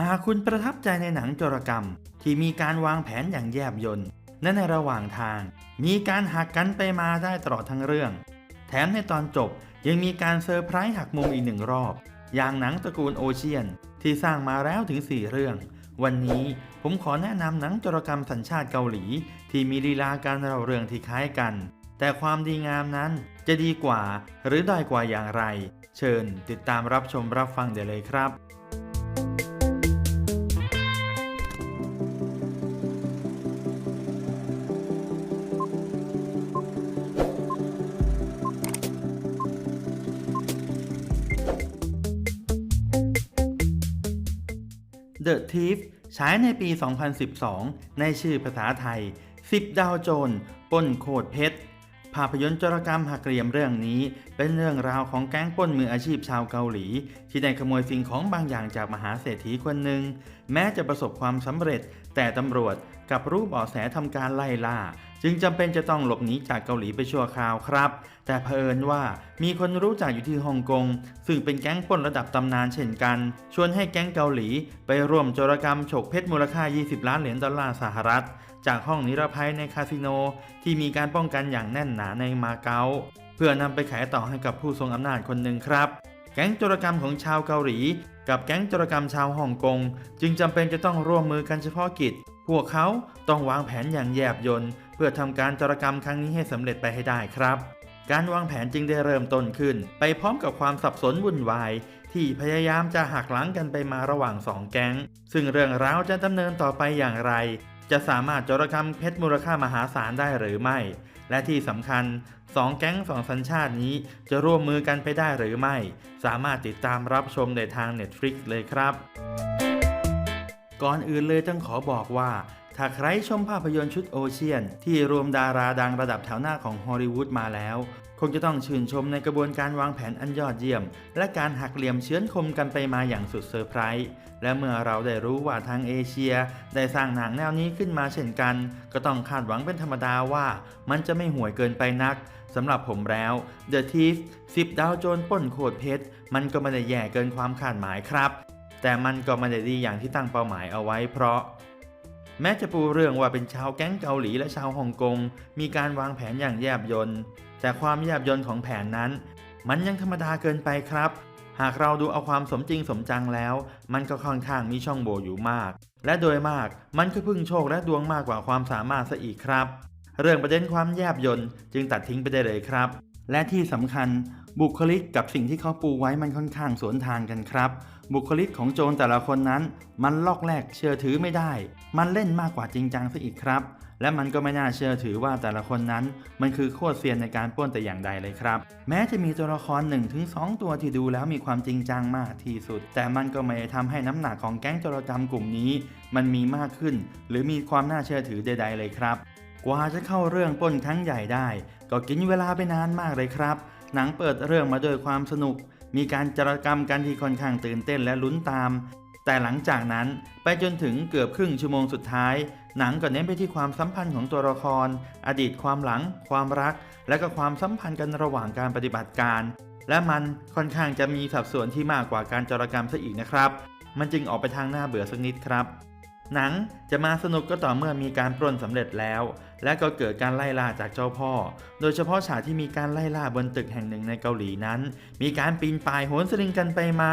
หากคุณประทับใจในหนังโจรกรรม ที่มีการวางแผนอย่างแยบยลและในระหว่างทาง มีการหักกันไปมาได้ตลอดทั้งเรื่อง แถมในตอนจบยังมีการเซอร์ไพรส์หักมุมอีกหนึ่งรอบ อย่างหนังตระกูลโอเชียน ที่สร้างมาแล้วถึง 4 เรื่อง วันนี้ผมขอแนะนำหนังโจรกรรมสัญชาติเกาหลี ที่มีลีลาการเล่าเรื่องที่คล้ายกัน แต่ความดีงามนั้นจะดีกว่า หรือด้อยกว่าอย่างไร เชิญติดตามรับชมรับฟังเดี๋ยวเลยครับ The Thief ฉายในปี 2012 ในชื่อภาษาไทย 10 ดาวโจรป้นโคตรเพชร ภาพยนตร์จรกรรมหักเหลี่ยมเรื่องนี้ เป็นเรื่องราวของแก๊งป้นมืออาชีพชาวเกาหลี ที่ได้ขโมยสิ่งของบางอย่างจากมหาเศรษฐีคนหนึ่ง แม้จะประสบความสำเร็จ แต่ตำรวจกับรู้เบาะแสทำการไล่ล่า จึงจำเป็นจะต้องหลบหนีจากเกาหลีไปชั่วคราวครับ แต่เผอิญว่ามีคนรู้จักอยู่ที่ฮ่องกง ซึ่งเป็นแก๊งปล้นระดับตำนานเช่นกัน ชวนให้แก๊งเกาหลีไปร่วมโจรกรรมฉกเพชรมูลค่า 20 ล้านเหรียญดอลลาร์สหรัฐ จากห้องนิรภัยในคาสิโน ที่มีการป้องกันอย่างแน่นหนาในมาเก๊า เพื่อนำไปขายต่อให้กับผู้ทรงอำนาจคนหนึ่งครับแก๊งโจรกรรมของชาวเกาหลี กับแก๊งโจรกรรมชาวฮ่องกง จึงจำเป็นจะต้องร่วมมือกันเฉพาะกิจ พวกเขาต้องวางแผนอย่างแยบยล เพื่อทำการโจรกรรมครั้งนี้ให้สำเร็จไปให้ได้ครับ การวางแผนจึงได้เริ่มต้นขึ้น ไปพร้อมกับความสับสนวุ่นวาย ที่พยายามจะหักหลังกันไปมาระหว่างสองแก๊ง ซึ่งเรื่องราวจะดำเนินต่อไปอย่างไร จะสามารถโจรกรรมเพชรมูลค่ามหาศาลได้หรือไม่ และที่สำคัญสองแก๊งสองสัญชาตินี้จะร่วมมือกันไปได้หรือไม่ สามารถติดตามรับชมในทาง Netflix เลยครับก่อนอื่นเลยต้องขอบอกว่า ถ้าใครชมภาพยนตร์ชุดโอเชียน ที่รวมดาราดังระดับแถวหน้าของฮอลลีวูดมาแล้ว คงจะต้องชื่นชมในกระบวนการวางแผนอันยอดเยี่ยม และการหักเหลี่ยมเชื้อนคมกันไปมาอย่างสุดเซอร์ไพรส์และเมื่อเราได้รู้ว่าทางเอเชีย ได้สร้างหนังแนวนี้ขึ้นมาเช่นกัน ก็ต้องคาดหวังเป็นธรรมดาว่ามันจะไม่ห่วยเกินไปนักสำหรับผมแล้ว The Thief 10 ดาวโจรป้นโคตรเพชรมันก็ไม่ได้แย่เกินความคาดหมายครับ แต่มันก็ไม่ได้ดีอย่างที่ตั้งเป้าหมายเอาไว้เพราะ แม้จะปูเรื่องว่าเป็นชาวแก๊งเกาหลีและชาวฮ่องกงมีการวางแผนอย่างแยบยลแต่ความแยบยลของแผนนั้น มันยังธรรมดาเกินไปครับ หากเราดูเอาความสมจริงสมจังแล้ว มันก็ค่อนข้างมีช่องโหว่อยู่มาก และโดยมากมันก็พึ่งโชคและดวงมากกว่าความสามารถซะอีกครับ เรื่องประเด็นความแยบยลจึงตัดทิ้งไปได้เลยครับ และที่สำคัญบุคลิกกับสิ่งที่เขาปูไว้มันค่อนข้างสวนทางกันครับ บุคลิกของโจรแต่ละคนนั้น มันลอกแรกเชื่อถือไม่ได้ มันเล่นมากกว่าจริงจังซะอีกครับ และมันก็ไม่น่าเชื่อถือว่าแต่ละคนนั้น มันคือโคตรเซียนในการป้นแต่อย่างใดเลยครับ แม้จะมีตัวละคร 1-2 ตัวที่ดูแล้วมีความจริงจังมากที่สุด แต่มันก็ไม่ได้ทำให้น้ำหนักของแก๊งโจรกรรมกลุ่มนี้ มันมีมากขึ้น หรือมีความน่าเชื่อถือใด ๆ เลยครับกว่าจะเข้าเรื่องป้นครั้งใหญ่ได้ ก็กินเวลาไปนานมากเลยครับ หนังเปิดเรื่องมาด้วยความสนุก มีการจารกรรมกันที่ค่อนข้างตื่นเต้นและลุ้นตาม แต่หลังจากนั้นไปจนถึงเกือบครึ่งชั่วโมงสุดท้าย หนังก็เน้นไปที่ความสัมพันธ์ของตัวละคร อดีตความหลัง ความรัก และก็ความสัมพันธ์กันระหว่างการปฏิบัติการ และมันค่อนข้างจะมีสัดส่วนที่มากกว่าการจารกรรมซะอีกนะครับ มันจึงออกไปทางหน้าเบื่อสักนิดครับหนังจะมาสนุกก็ต่อเมื่อมีการปล้นสำเร็จแล้ว และก็เกิดการไล่ล่าจากเจ้าพ่อ โดยเฉพาะฉากที่มีการไล่ล่าบนตึกแห่งหนึ่งในเกาหลีนั้น มีการปีนป่ายโหนสลิงกันไปมา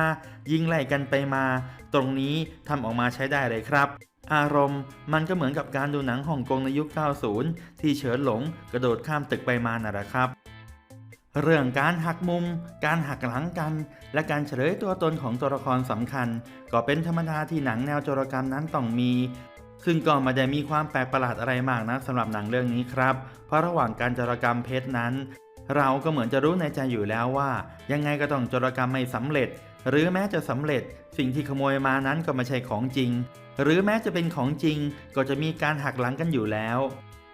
ยิงไล่กันไปมา ตรงนี้ทำออกมาใช้ได้เลยครับอารมณ์มันก็เหมือนกับการดูหนังฮ่องกงในยุค 90 ที่เฉินหลงกระโดดข้ามตึกไปมาน่ะแหละครับ เรื่องการหักมุม การหักหลังกัน และการเฉลยตัวตนของตัวละครสำคัญ ก็เป็นธรรมดาที่หนังแนวโจรกรรมนั้นต้องมี ซึ่งก็ไม่ได้มีความแปลกประหลาดอะไรมากนะสำหรับหนังเรื่องนี้ครับ เพราะระหว่างการโจรกรรมเพชรนั้น เราก็เหมือนจะรู้ในใจอยู่แล้วว่า ยังไงก็ต้องโจรกรรมไม่สำเร็จ หรือแม้จะสำเร็จ สิ่งที่ขโมยมานั้นก็ไม่ใช่ของจริง หรือแม้จะเป็นของจริง ก็จะมีการหักหลังกันอยู่แล้ว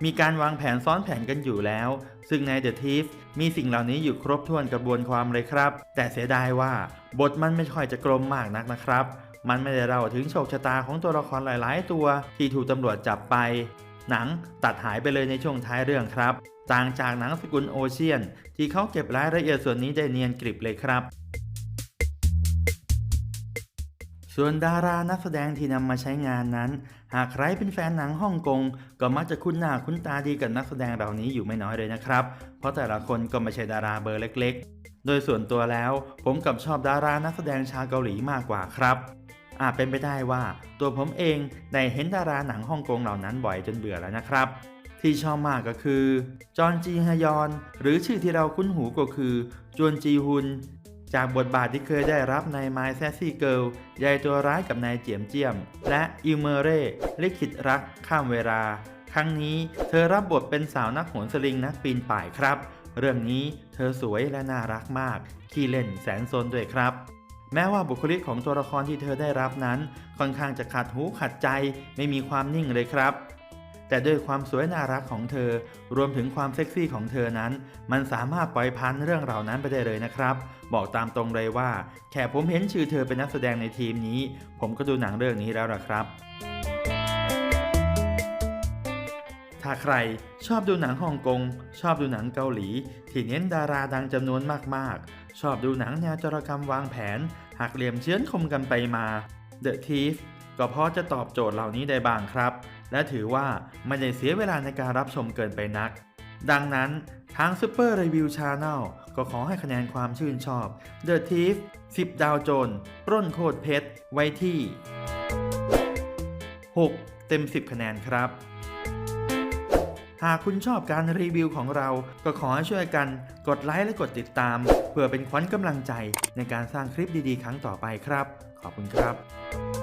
มีการวางแผนซ้อนแผนกันอยู่แล้ว ซึ่งใน The Thief มีสิ่งเหล่านี้อยู่ครบถ้วนกระบวนความเลยครับ แต่เสียดายว่า บทมันไม่ค่อยจะกลมมากนักนะครับ มันไม่ได้เล่าถึงโชคชะตาของตัวละครหลาย ๆ ตัวที่ถูกตำรวจจับไป หนังตัดหายไปเลยในช่วงท้ายเรื่องครับ ต่างจากหนังสกุลโอเชียน ที่เขาเก็บรายละเอียดส่วนนี้ได้เนียนกริบเลยครับ ส่วนดารานักแสดงที่นำมาใช้งานนั้น หากใครเป็นแฟนหนังฮ่องกงก็มักจะคุ้นหน้าคุ้นตาดีกับนักแสดงเหล่านี้อยู่ไม่น้อยเลยนะครับ เพราะแต่ละคนก็ไม่ใช่ดาราเบอร์เล็ก ๆ โดยส่วนตัวแล้วผมกับชอบดารานักแสดงชาวเกาหลีมากกว่าครับ อาจเป็นไปได้ว่าตัวผมเองได้เห็นดาราหนังฮ่องกงเหล่านั้นบ่อยจนเบื่อแล้วนะครับ ที่ชอบมากก็คือ จอนจีฮยอน หรือชื่อที่เราคุ้นหูก็คือ จวนจีฮุน จากบทบาทที่เคยได้รับใน My Sassy Girl ยายตัวร้ายกับนายเจียมเจียม และอิลเมเร่ลิขิตรักข้ามเวลา ครั้งนี้เธอรับบทเป็นสาวนักโหนสลิงนักปีนป่ายครับ เรื่องนี้เธอสวยและน่ารักมาก ขี้เล่นแสนซนด้วยครับ แม้ว่าบุคลิกของตัวละครที่เธอได้รับนั้น ค่อนข้างจะขัดหูขัดใจไม่มีความนิ่งเลยครับ แต่ด้วยความสวยน่ารักของเธอ รวมถึงความเซ็กซี่ของเธอนั้น มันสามารถปล่อยพันเรื่องเหล่านั้นไปได้เลยนะครับ บอกตามตรงเลยว่า แค่ผมเห็นชื่อเธอเป็นนักแสดงในทีมนี้ ผมก็ดูหนังเรื่องนี้แล้วล่ะครับถ้าใครชอบดูหนังฮ่องกง ชอบดูหนังเกาหลี ที่เน้นดาราดังจำนวนมากๆ ชอบดูหนังแนวจรกรรมวางแผน หักเหลี่ยมเชื้อนคมกันไปมา The Thief ก็พอจะตอบโจทย์เหล่านี้ได้บ้างครับ และถือว่าไม่ได้เสียเวลาในการรับชมเกินไปนัก ดังนั้นทาง Super Review Channel ก็ขอให้คะแนนความชื่นชอบ The Thief 10 ดาวโจรปล้นโคตรเพชรไว้ที่ 6 เต็ม 10 คะแนนครับ หากคุณชอบการรีวิวของเรา ก็ขอให้ช่วยกัน กดไลค์และกดติดตาม เพื่อเป็นขวัญกำลังใจในการสร้างคลิปดีๆ ครั้งต่อไปครับ ขอบคุณครับ